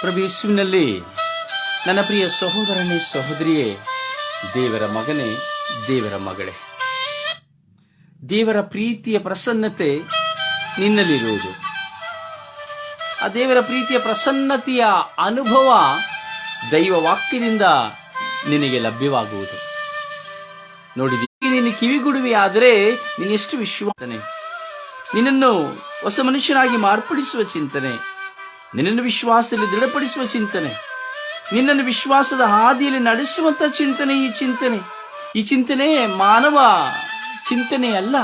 ಪ್ರಭು ಯೇಸುವಿನಲ್ಲಿ ನನ್ನ ಪ್ರಿಯ ಸಹೋದರನೇ ಸಹೋದರಿಯೇ, ದೇವರ ಮಗನೇ, ದೇವರ ಮಗಳೇ. ದೇವರ ಪ್ರೀತಿಯ ಪ್ರಸನ್ನತೆ ನಿನ್ನಲ್ಲಿರುವುದು. ಆ ದೇವರ ಪ್ರೀತಿಯ ಪ್ರಸನ್ನತೆಯ ಅನುಭವ ದೈವ ವಾಕ್ಯದಿಂದ ನಿನಗೆ ಲಭ್ಯವಾಗುವುದು. ನೋಡಿದ ನೀನು ಕಿವಿಗುಡುವೆ ಆದರೆ ನೀನೆಷ್ಟು ವಿಶ್ವಾಸನೆ. ನಿನ್ನನ್ನು ಹೊಸ ಮನುಷ್ಯನಾಗಿ ಮಾರ್ಪಡಿಸುವ ಚಿಂತನೆ. ನಿನ್ನನ್ನು ವಿಶ್ವಾಸದಲ್ಲಿ ದೃಢಪಡಿಸುವ ಚಿಂತನೆ, ನಿನ್ನನ್ನು ವಿಶ್ವಾಸದ ಹಾದಿಯಲ್ಲಿ ನಡೆಸುವಂತ ಚಿಂತನೆ ಈ ಚಿಂತನೆ. ಈ ಚಿಂತನೆ ಮಾನವ ಚಿಂತನೆ ಅಲ್ಲ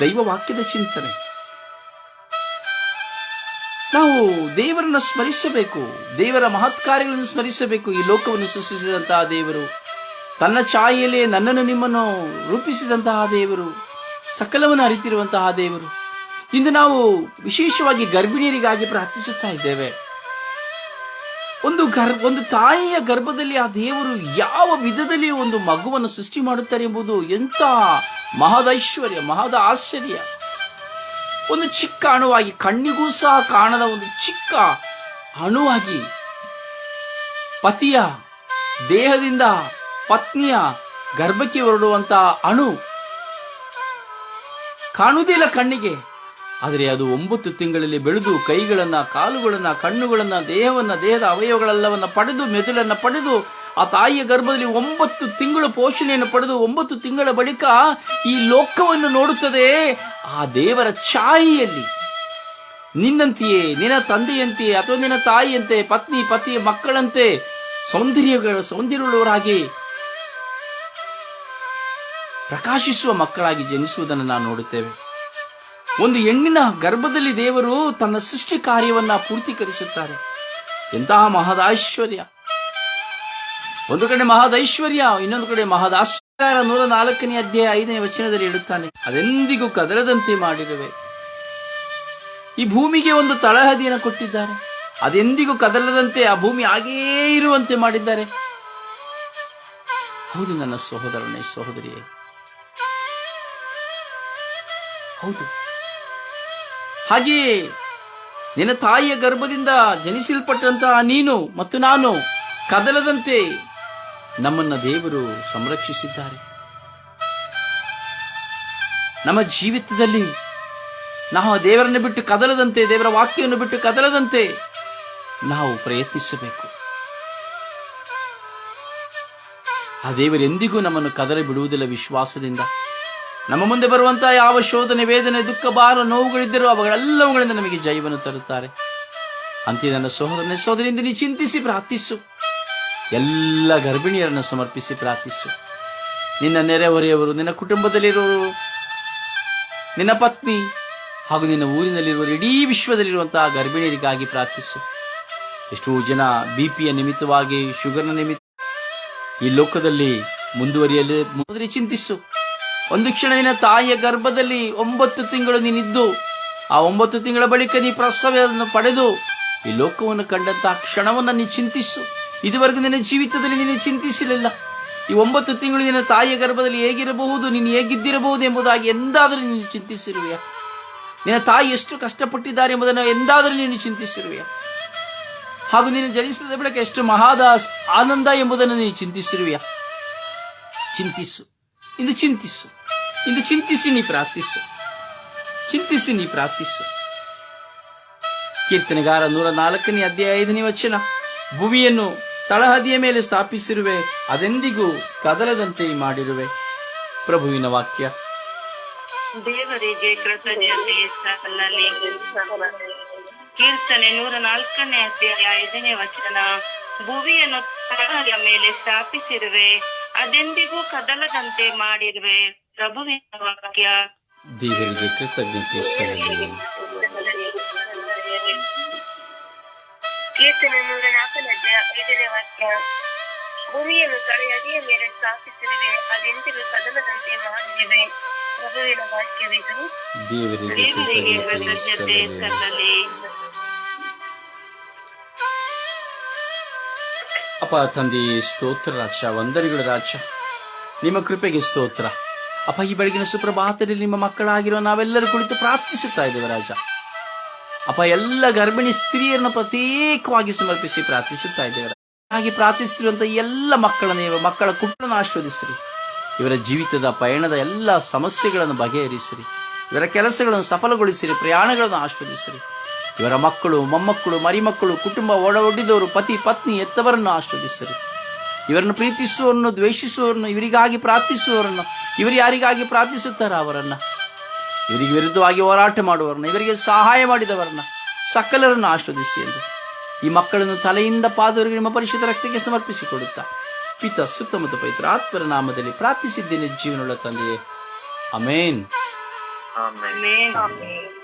ದೈವವಾಕ್ಯದ ಚಿಂತನೆ. ನಾವು ದೇವರನ್ನು ಸ್ಮರಿಸಬೇಕು, ದೇವರ ಮಹತ್ಕಾರ್ಯಗಳನ್ನು ಸ್ಮರಿಸಬೇಕು. ಈ ಲೋಕವನ್ನು ಸೃಷ್ಟಿಸಿದಂತಹ ದೇವರು, ತನ್ನ ಛಾಯೆಯಲ್ಲೇ ನನ್ನನ್ನು ನಿಮ್ಮನ್ನು ರೂಪಿಸಿದಂತಹ ದೇವರು, ಸಕಲವನ್ನು ಅರಿತಿರುವಂತಹ ದೇವರು. ಇಂದು ನಾವು ವಿಶೇಷವಾಗಿ ಗರ್ಭಿಣಿಯರಿಗಾಗಿ ಪ್ರಾರ್ಥಿಸುತ್ತಾ ಇದ್ದೇವೆ. ಒಂದು ಗರ್, ಒಂದು ತಾಯಿಯ ಗರ್ಭದಲ್ಲಿ ಆ ದೇವರು ಯಾವ ವಿಧದಲ್ಲಿ ಒಂದು ಮಗುವನ್ನು ಸೃಷ್ಟಿ ಮಾಡುತ್ತಾರೆ ಎಂಬುದು ಎಂತ ಮಹದೈಶ್ವರ್ಯ, ಮಹದ ಆಶ್ಚರ್ಯ. ಒಂದು ಚಿಕ್ಕ ಅಣುವಾಗಿ, ಕಣ್ಣಿಗೂ ಸಹ ಕಾಣದ ಒಂದು ಚಿಕ್ಕ ಅಣುವಾಗಿ ಪತಿಯ ದೇಹದಿಂದ ಪತ್ನಿಯ ಗರ್ಭಕ್ಕೆ ಹೊರಡುವಂತಹ ಅಣು ಕಾಣುವುದಿಲ್ಲ ಕಣ್ಣಿಗೆ. ಆದರೆ ಅದು ಒಂಬತ್ತು ತಿಂಗಳಲ್ಲಿ ಬೆಳೆದು ಕೈಗಳನ್ನು, ಕಾಲುಗಳನ್ನು, ಕಣ್ಣುಗಳನ್ನು, ದೇಹವನ್ನ, ದೇಹದ ಅವಯವಗಳೆಲ್ಲವನ್ನ ಪಡೆದು, ಮೆದುಳನ್ನ ಪಡೆದು, ಆ ತಾಯಿಯ ಗರ್ಭದಲ್ಲಿ ಒಂಬತ್ತು ತಿಂಗಳು ಪೋಷಣೆಯನ್ನು ಪಡೆದು, ಒಂಬತ್ತು ತಿಂಗಳ ಬಳಿಕ ಈ ಲೋಕವನ್ನು ನೋಡುತ್ತದೆ ಆ ದೇವರ ಛಾಯೆಯಲ್ಲಿ. ನಿನ್ನಂತೆಯೇ, ನಿನ್ನ ತಂದೆಯಂತೆಯೇ ಅಥವಾ ನಿನ್ನ ತಾಯಿಯಂತೆ, ಪತ್ನಿ, ಪತಿಯ ಮಕ್ಕಳಂತೆ ಸೌಂದರ್ಯಗಳ ಸೌಂದರ್ಯವುಳ್ಳವರಾಗಿ ಪ್ರಕಾಶಿಸುವ ಮಕ್ಕಳಾಗಿ ಜನಿಸುವುದನ್ನು ನಾವು ನೋಡುತ್ತೇವೆ. ಒಂದು ಹೆಣ್ಣಿನ ಗರ್ಭದಲ್ಲಿ ದೇವರು ತನ್ನ ಸೃಷ್ಟಿ ಕಾರ್ಯವನ್ನ ಪೂರ್ತೀಕರಿಸುತ್ತಾರೆ. ಎಂತಹ ಮಹದೈಶ್ವರ್ಯ. ಒಂದು ಕಡೆ ಮಹದೈಶ್ವರ್ಯ, ಇನ್ನೊಂದು ಕಡೆ ಮಹದಾಶ್ವರ್ಯ ನೂರ ನಾಲ್ಕನೇ ಅಧ್ಯಾಯ ಐದನೇ ವಚನದಲ್ಲಿ ಇಡುತ್ತಾನೆ. ಅದೆಂದಿಗೂ ಕದಲದಂತೆ ಮಾಡಿರುವೆ. ಈ ಭೂಮಿಗೆ ಒಂದು ತಳಹದಿಯನ್ನು ಕೊಟ್ಟಿದ್ದಾರೆ. ಅದೆಂದಿಗೂ ಕದಲದಂತೆ ಆ ಭೂಮಿ ಹಾಗೇ ಇರುವಂತೆ ಮಾಡಿದ್ದಾರೆ. ಹೌದು ನನ್ನ ಸಹೋದರನೇ, ಸಹೋದರಿಯೇ. ಹೌದು. ಹಾಗೆಯೇ ನಿನ್ನ ತಾಯಿಯ ಗರ್ಭದಿಂದ ಜನಿಸಲ್ಪಟ್ಟಂತಹ ನೀನು ಮತ್ತು ನಾನು ಕದಲದಂತೆ ನಮ್ಮನ್ನ ದೇವರು ಸಂರಕ್ಷಿಸಿದ್ದಾರೆ. ನಮ್ಮ ಜೀವಿತದಲ್ಲಿ ನಾವು ದೇವರನ್ನು ಬಿಟ್ಟು ಕದಲದಂತೆ, ದೇವರ ವಾಕ್ಯವನ್ನು ಬಿಟ್ಟು ಕದಲದಂತೆ ನಾವು ಪ್ರಯತ್ನಿಸಬೇಕು. ಆ ದೇವರೆಂದಿಗೂ ನಮ್ಮನ್ನು ಕದಲ ಬಿಡುವುದಿಲ್ಲ ವಿಶ್ವಾಸದಿಂದ. ನಮ್ಮ ಮುಂದೆ ಬರುವಂತಹ ಯಾವ ಶೋಧನೆ, ವೇದನೆ, ದುಃಖ, ಭಾರ, ನೋವುಗಳಿದ್ದರೂ ಅವುಗಳೆಲ್ಲವುಗಳಿಂದ ನಮಗೆ ಜಯವನ್ನು ತರುತ್ತಾರೆ. ಅಂತೆ ನನ್ನ ಸಹೋದರನೇ, ಸಹೋದರಿಯಿಂದ ನೀ ಚಿಂತಿಸಿ ಪ್ರಾರ್ಥಿಸು. ಎಲ್ಲ ಗರ್ಭಿಣಿಯರನ್ನು ಸಮರ್ಪಿಸಿ ಪ್ರಾರ್ಥಿಸು. ನಿನ್ನ ನೆರೆಹೊರೆಯವರು, ನಿನ್ನ ಕುಟುಂಬದಲ್ಲಿರುವವರು ನಿನ್ನ ಪತ್ನಿ ಹಾಗೂ ನಿನ್ನ ಊರಿನಲ್ಲಿರುವ ಇಡೀ ವಿಶ್ವದಲ್ಲಿರುವಂತಹ ಗರ್ಭಿಣಿಯರಿಗಾಗಿ ಪ್ರಾರ್ಥಿಸು. ಎಷ್ಟೋ ಜನ ಬಿ ಪಿಯ ನಿಮಿತ್ತವಾಗಿ, ಶುಗರ್ನ ನಿಮಿತ್ತ ಈ ಲೋಕದಲ್ಲಿ ಮುಂದುವರಿಯಲು ಮುಂದೆ ಚಿಂತಿಸು. ಒಂದು ಕ್ಷಣ ನಿನ್ನ ತಾಯಿಯ ಗರ್ಭದಲ್ಲಿ ಒಂಬತ್ತು ತಿಂಗಳು ನೀನಿದ್ದು, ಆ ಒಂಬತ್ತು ತಿಂಗಳ ಬಳಿಕ ನೀ ಪ್ರಸವವನ್ನು ಪಡೆದು ಈ ಲೋಕವನ್ನು ಕಂಡಂತಹ ಕ್ಷಣವನ್ನು ನೀ ಚಿಂತಿಸು. ಇದುವರೆಗೂ ನಿನ್ನ ಜೀವಿತದಲ್ಲಿ ನೀನು ಚಿಂತಿಸಲಿಲ್ಲ. ಈ ಒಂಬತ್ತು ತಿಂಗಳು ನಿನ್ನ ತಾಯಿಯ ಗರ್ಭದಲ್ಲಿ ಹೇಗಿರಬಹುದು, ನೀನು ಹೇಗಿದ್ದಿರಬಹುದು ಎಂಬುದಾಗಿ ಎಂದಾದರೂ ನೀನು ಚಿಂತಿಸಿರುವೆಯಾ? ನಿನ್ನ ತಾಯಿ ಎಷ್ಟು ಕಷ್ಟಪಟ್ಟಿದ್ದಾರೆ ಎಂಬುದನ್ನು ಎಂದಾದರೂ ನೀನು ಚಿಂತಿಸಿರುವೆಯಾ? ಹಾಗೂ ನೀನು ಜನಿಸಿದ ಬಳಿಕ ಎಷ್ಟು ಮಹಾದ ಆನಂದ ಎಂಬುದನ್ನು ನೀನು ಚಿಂತಿಸಿರುವೆಯಾ? ಚಿಂತಿಸು. ಇಂದು ಚಿಂತಿಸು. ಇಂದು ಚಿಂತಿಸಿ ನೀ ಪ್ರಾರ್ಥಿಸು. ಚಿಂತಿಸಿ ನೀ ಪ್ರಾರ್ಥಿಸು. ಕೀರ್ತನೆಗಾರ ನೂರ ನಾಲ್ಕನೇ ಅಧ್ಯಾಯ ಐದನೇ ವಚನ. ಭುವಿಯನ್ನು ತಳಹದಿಯ ಮೇಲೆ ಸ್ಥಾಪಿಸಿರುವೆ, ಅದೆಂದಿಗೂ ಕದಲದಂತೆ ಮಾಡಿರುವೆ. ಪ್ರಭುವಿನ ವಾಕ್ಯ. ದೇವರಿಗೆ ಕೃತಜ್ಞತೆ ಕೀರ್ತನೆ ನೂರ ನಾಲ್ಕನೇ ಅಧ್ಯಾಯ ಐದನೇ ವಚನ. ಭುವಿಯನ್ನು ತಳಹದಿಯ ಮೇಲೆ ಸ್ಥಾಪಿಸಿರುವೆ, ಅದೆಂದಿಗೂ ಕದಲದಂತೆ ಮಾಡಿರುವೆ. ಪ್ರಭುವಿನ ವಾಕ್ಯ ದೇವರಿಗೆ ಕೃತಜ್ಞತೆ ಸಲ್ಲಲಿ ಕೀರ್ತನೆ ನೂರ ನಾಲ್ಕನೇ ಐದನೇ ವಾಕ್ಯ. ಭೂಮಿಯನ್ನು ತಳೆಯದಿಯ ಮೇಲೆ ಸ್ಥಾಪಿಸಿರುವೆ ಅದೆಂದಿಗೂ ಕದಲದಂತೆ ಮಾಡಿರುವೆ. ಪ್ರಭುವಿನ ವಾಕ್ಯವಿದು ದೇವರಿಗೆ ಕೃತಜ್ಞತೆ ಸಲ್ಲಲಿ ಅಪ್ಪ ತಂದೆ ಸ್ತೋತ್ರ ರಾಜ ವಂದನೆಗಳು ರಾಜ ನಿಮ್ಮ ಕೃಪೆಗೆ ಸ್ತೋತ್ರ. ಅಪ್ಪ, ಈ ಬೆಳಗಿನ ಸುಪ್ರಭಾತದಲ್ಲಿ ನಿಮ್ಮ ಮಕ್ಕಳಾಗಿರೋ ನಾವೆಲ್ಲರೂ ಕುಳಿತು ಪ್ರಾರ್ಥಿಸುತ್ತಾ ಇದ್ದೇವೆ ರಾಜ. ಅಪ್ಪ, ಎಲ್ಲ ಗರ್ಭಿಣಿ ಸ್ತ್ರೀಯನ್ನು ಪ್ರತ್ಯೇಕವಾಗಿ ಸಮರ್ಪಿಸಿ ಪ್ರಾರ್ಥಿಸುತ್ತಾ ಇದ್ದೇವೆ ಹಾಗೆ ಪ್ರಾರ್ಥಿಸುತ್ತಿರುವಂತಹ ಎಲ್ಲ ಮಕ್ಕಳನ್ನು ಮಕ್ಕಳ ಕುಟುಂಬನ ಆಶೀರ್ವದಿಸಿರಿ. ಇವರ ಜೀವಿತದ ಪಯಣದ ಎಲ್ಲ ಸಮಸ್ಯೆಗಳನ್ನು ಬಗೆಹರಿಸಿರಿ. ಇವರ ಕೆಲಸಗಳನ್ನು ಸಫಲಗೊಳಿಸಿರಿ, ಪ್ರಯಾಣಗಳನ್ನು ಆಶೀರ್ವದಿಸಿರಿ. ಇವರ ಮಕ್ಕಳು, ಮೊಮ್ಮಕ್ಕಳು, ಮರಿಮಕ್ಕಳು, ಕುಟುಂಬ ಒಡ ಒಡ್ಡಿದವರು ಪತಿ, ಪತ್ನಿ ಎತ್ತವರನ್ನು ಆಶೀರ್ವದಿಸಿರಿ. ಇವರನ್ನು ಪ್ರೀತಿಸುವವರನ್ನು ದ್ವೇಷಿಸುವವರನ್ನು ಇವರಿಗಾಗಿ ಪ್ರಾರ್ಥಿಸುವವರನ್ನು ಇವರು ಯಾರಿಗಾಗಿ ಪ್ರಾರ್ಥಿಸುತ್ತಾರೆ ಅವರನ್ನು ಇವರಿಗೆ ವಿರುದ್ಧವಾಗಿ ಹೋರಾಟ ಮಾಡುವವರನ್ನು ಇವರಿಗೆ ಸಹಾಯ ಮಾಡಿದವರನ್ನ ಸಕಲರನ್ನು ಆಶ್ರದಿಸಿ ಎಂದು ಈ ಮಕ್ಕಳನ್ನು ತಲೆಯಿಂದ ಪಾದವರಿಗೆ ನಿಮ್ಮ ಪರಿಶುದ್ಧ ರಕ್ತಕ್ಕೆ ಸಮರ್ಪಿಸಿಕೊಡುತ್ತಾ ಪಿತ ಸುತ್ತಮುತ್ತ ಪವಿತ್ರ ಆತ್ಮರ ನಾಮದಲ್ಲಿ ಪ್ರಾರ್ಥಿಸಿದ್ದೇನೆ ಜೀವನವುಳ್ಳ ತಂದೆಯೇ. ಅಮೇನ್. ಆಮೇನ್